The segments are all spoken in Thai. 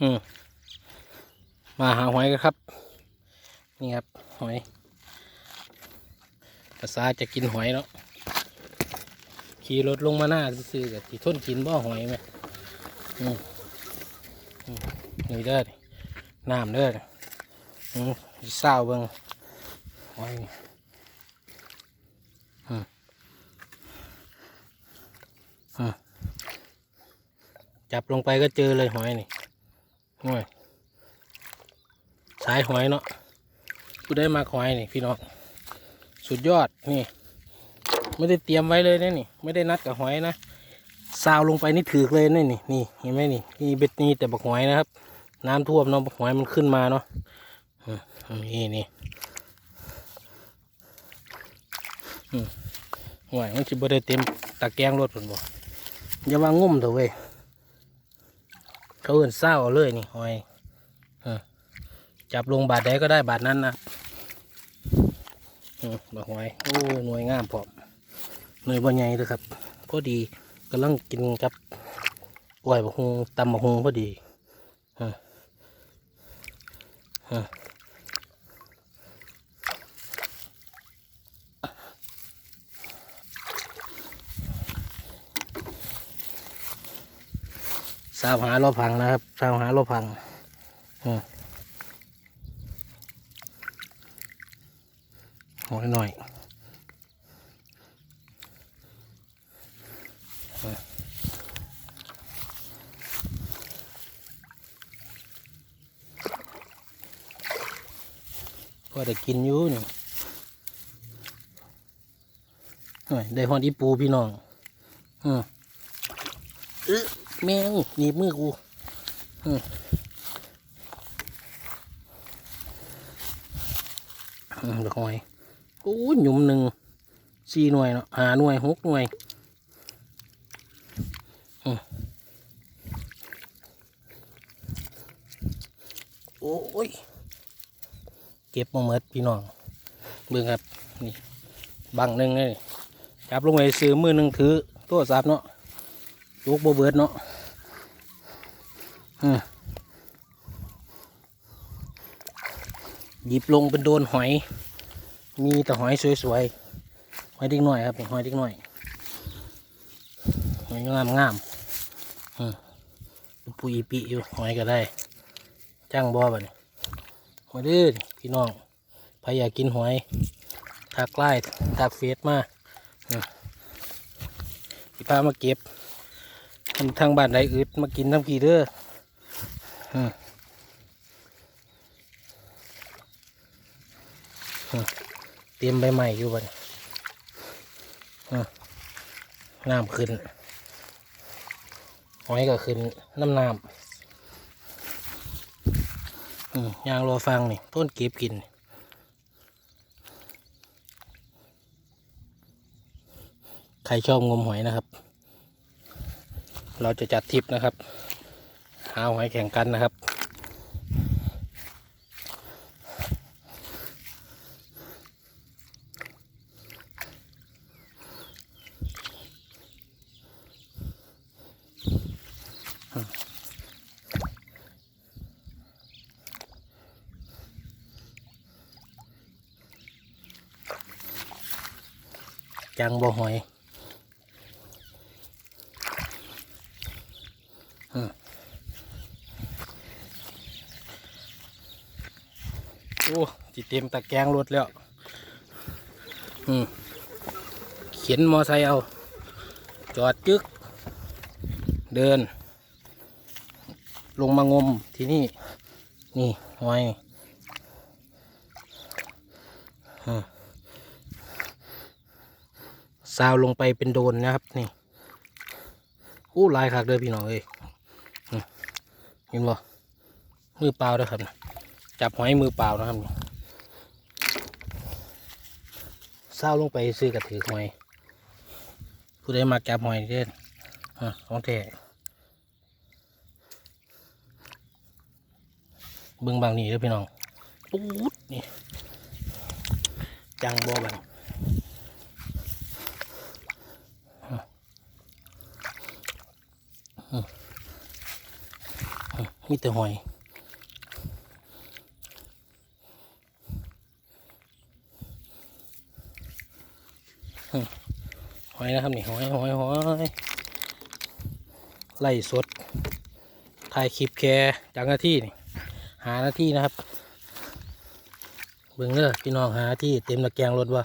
อืมมาหาหอยกันครับ นี่ครับ หอยภาษาจะกินหอยเนาะขี่รถลงมาหน้าซื้อกับที่ทนกินบ่หอยไหมอืมอืมนี่เด้อน้ำเด้ออืมเศร้าเบิ่งหอยอืมอืมจับลงไปก็เจอเลยหอยนี่ หอยสายหอยเนาะกูได้มาหอยนี่พี่น้องสุดยอดนี่ ไม่ได้เตรียมไว้เลยนะนี่ ไม่ได้นัดกับหอยนะซาวลงไปนี่ถือเลยนี่นี่นี่เห็นไหมนี่นี่เบ็ดนี่แต่บักหอยนะครับ น้ำท่วมเนาะบักหอยมันขึ้นมาเนาะนี่นี่หอยมันจะบ่ได้เต็มตะแกรงรถผมบอกอย่าวางงุ่มเถอะเว้ย เขาเอื่นเศร้าเอาเลยนี่หอยจับลงบาดใดก็ได้บาดนั้นนะอืมบักหอยโอ้หน่วยงามพร้อมหน่วยบ่ใหญ่เลยครับพอดีกำลังกินกับกล้วยบะฮงตำบะฮงพอดีฮะฮะ สาวหาเราพังนะครับสาวหาเราพังอหอยหน่อยก็ได้กินอยู่นี่ยได้ฮอนอีปูพี่น้อง อือ แมงหนีมือกูอืมอยวหอยโอ้ยหยุมหนึ่งสี่หน่วยเนาะหาหน่วยหกหน่วยอโอ้ย เก็บมาเมดพี่น้องเบิ่งครับนี่บังหนึ่งเลยจับลงไปซื้อมือหนึ่งถือโทรศัพท์เนาะลูกโบเบิร์ดเนาะ หยิบลงเป็นโดนหอย มีแต่หอยสวยๆ หอยเด็กหน่อยครับหอยเด็กหน่อย หอยงามงามอืมปุยปีอยู่หอยก็ได้ จ้างบ่อบ่เนี่ยมาเด้อพี่น้องใครอยากกินหอยทักไล่ทักเฟซมาอืมพี่พามาเก็บทางบ้านใดอึดมากินทั้งพี่เด้อ เตรียมใบใหม่อยู่บ้านน้ำขึ้นหอยก็ขึ้น น้ำน้ำยางรอฟังนี่ต้นเก็บกิน ใครชอบงมหอยนะครับ เราจะจัดทริปนะครับ หาหอยแข่งกันนะครับ จังบ่หอยอืมโอ้จิเต็มตะแกงรถแล้ว อืมเขียนมอไซค์เอา จอดจึก เดิน ลงมางมที่นี่ นี่หอยอืมซาวลงไปเป็นโดนนะครับ นี่อู้ลายคักเลยพี่น้องเอ้ยเห็นบ่มือเปล่าเด้วยครับนะ จับหอยมือเปล่านะครับนี่ซาลงไปซื้อกระถือหอย ผู้ใดมาจับหอยเด่นอะของแท้เบิ่งบางนี่เด้อพี่น้องปุ๊ดนี่จังบ่บังอมีแต่หอย หอยนะครับนี่หอยหอยหอยไล่สดถ่ายคลิปแค่จากหน้าที่นี่หาหน้าที่นะครับเบิ่งเด้อพี่น้องหาที่เต็มตะแกรงรถว่า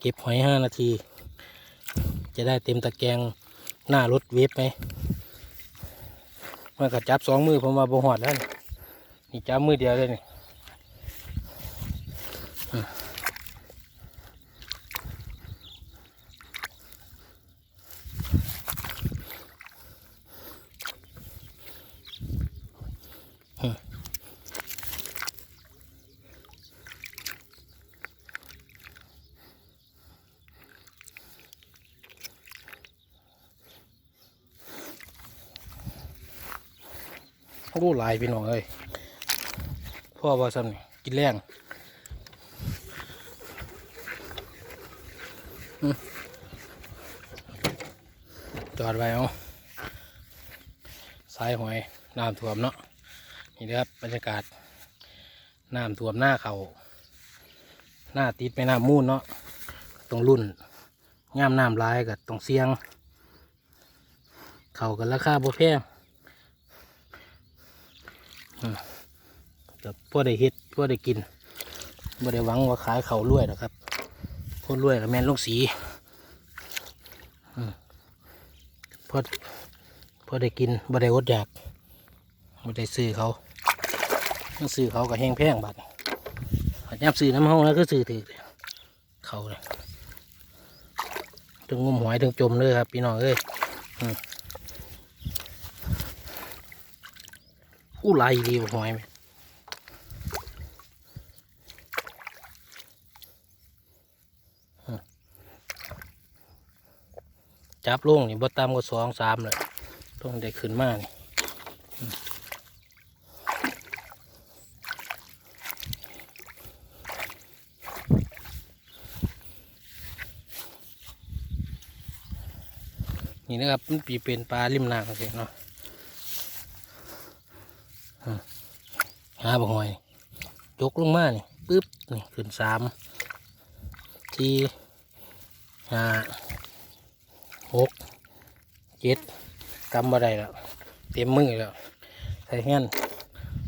เก็บหอยห้านาที จะได้เต็มตะแกรงหน้ารถเวฟไหมมันก็จับสองมือผมมาบ่หอดแล้วนี่นี่จับมือเดียวเลยนี่ รู้หลายพี่น้องเอ้ยพ่อว่าซ้ำนี่กินแรงจอดไว้เอาสายหอยน้ำท่วมเนาะนี่นะครับบรรยากาศน้ำท่วมหน้าเขาหน้าติดไปน้ำมูนเนาะตรงรุ่นย่ามน้ำลายกับตรงเสียง เขากันราคาบ่แพง กับพวกได้เฮ็ดพวกได้กินบ่ได้หวังว่าขายเขารวยหรอกครับพวกรวยกับแม่นลูกสีอืมพวกพวกได้กินบ่ได้อดอยากบ่ได้ซื้อเขาต้องซื้อเขาก็แห้งแพงบัดหัดยับซื้อน้ำห้องแล้วก็ซื้อถือเขาเลยถึงงมหอยถึงจมเลยครับ พี่น้องเอ้ย อู้ลายดีกว่าหอยไหมจับลงนี่บ่ต่ำกว่าสองสามเลยต้องได้ขึ้นมานี่นี่นะครับมันปีเป็นปลาริมน้ำสิเนาะอืม หาบ่หอยจกลงมานี่ปึ๊บนี่ขึ้นสามสี่ห้าหกเจ็ดกำมาได้แล้วเต็มมือแล้วใส่เงี้น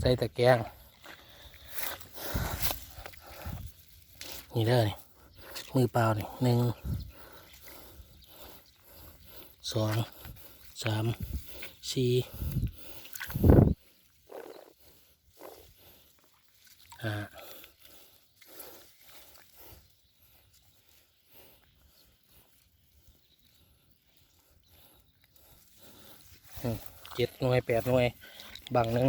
ใส่ตะแกรงนี่เด้อนี่มือเปล่านี่หนึ่งสองสามสี่ห้า เจ็ดหน่วยแปดหน่วยบางหนึ่ง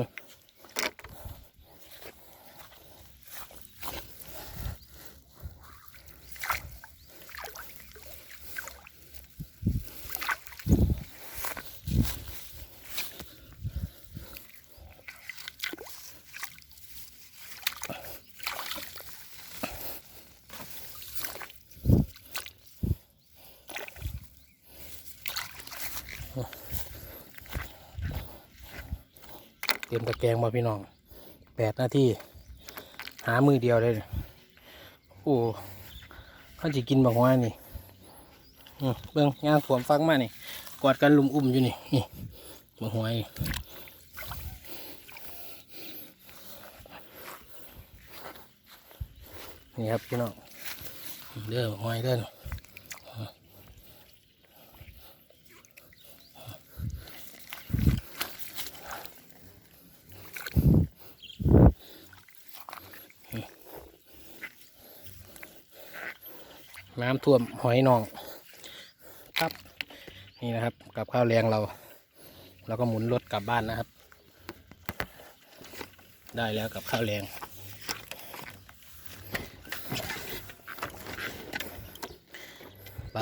เตรียมตะแกรงมาพี่น้องแปดนาทีหามือเดียวเลยโอ้เขาจะกินบักไม้นี่เบิ้งย่างขวมฟังมานี่กอดกันลุมอุ้มอยู่นี่นี่บักไม้นี่ครับพี่น้องเด้อบักไม้เด้อน้ำท่วมหอยนอง ครับนี่นะครับกับข้าวแรงเรา เราก็หมุนรถกลับบ้านนะครับ ได้แล้วกับข้าวแรงไป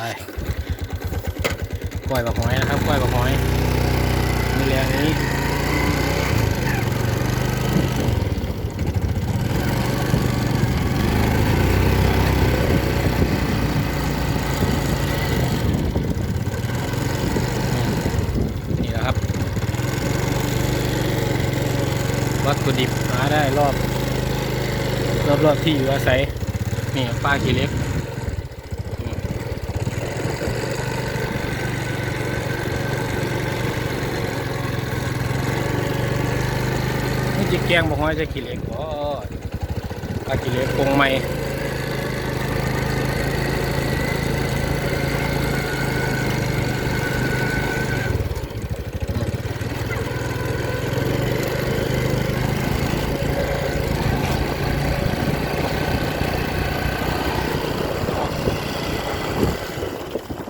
กล้วยบักหอยนะครับกล้วยบักหอยมีแรงนี้นี่แหละครับ ถุดิบหาได้รอบ รอบๆที่อยู่อาศัยนี่ป้าขี้เล็กนี่จะแกงบอกว่าจะขี้เล็กบ่ป้าขี้เล็กคงไม่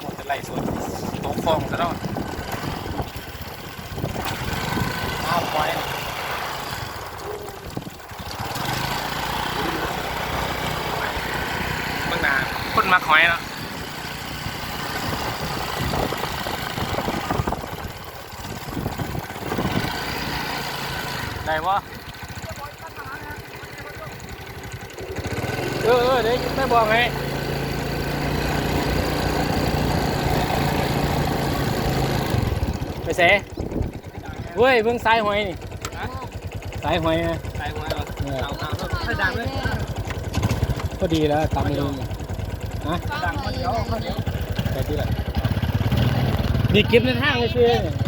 ดเป็นไรส่วนโต๊ะฟองซะแล้วอ้าวปล่อยเบิ่งหน้าคนมักหอยเนาะ ได้ปะเออเออเดี๋ยวไม่บอกให้ไปเสเว้ยเบิ่งสายหอยนี่สายหอยนะใส่หัวเหรอเออเอาเอาเอาดังเลยพอดีแล้วตามมือฮะดังคนเดียวคนเดียวไปที่ละนี่เก็บในทางเลยเชื่อเนี่ย